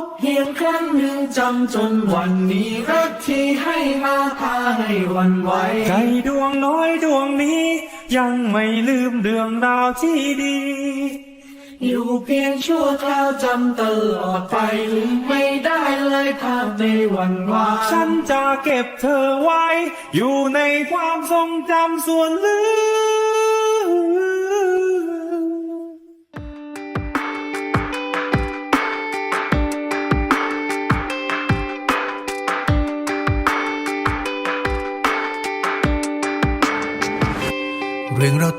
บเพียงครั้งหนึ่งจำจนวันนี้รักที่ให้มาพาให้วันไหวใจดวงน้อยดวงนี้ ยังไม่ลืมเรื่องราวที่ดี อยู่เพียงชั่วคราวจำตลอดไปลืมไม่ได้เลยภาพในวันวานฉันจะเก็บเธอไว้ อยู่ในความทรงจำส่วนลึก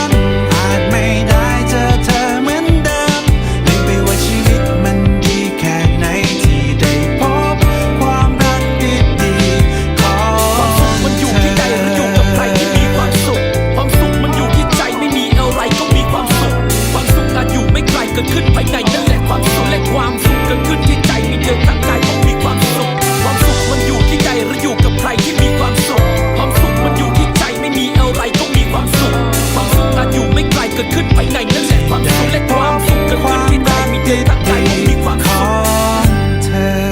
น แลกความสุขและความสุขกับความที่ได้มีเธอตั้งใจมีความสุขเธอ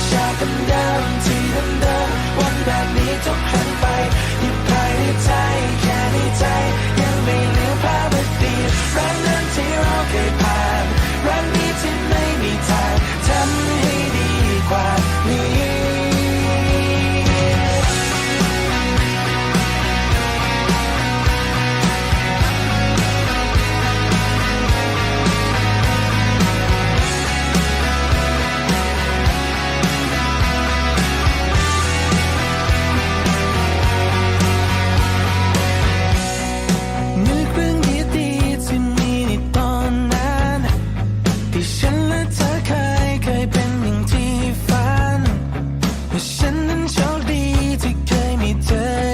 ฉชากันดิมที่เดิมวันแบบนี้ทุกครั้งไปหยิบภายในใจ คดีที่เคยมีเธอ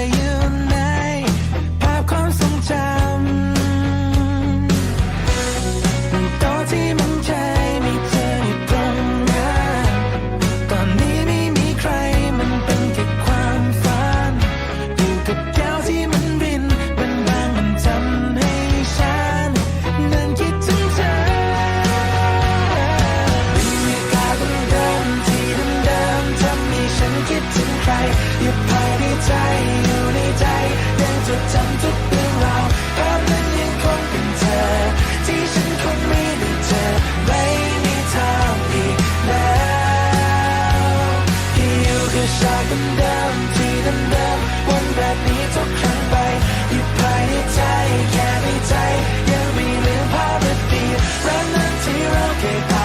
ทุกครั้งไปยุดปล่ยให้ใจแค่ในใจยังไม่ลืมภาพดีรักนั้นที่เราเคย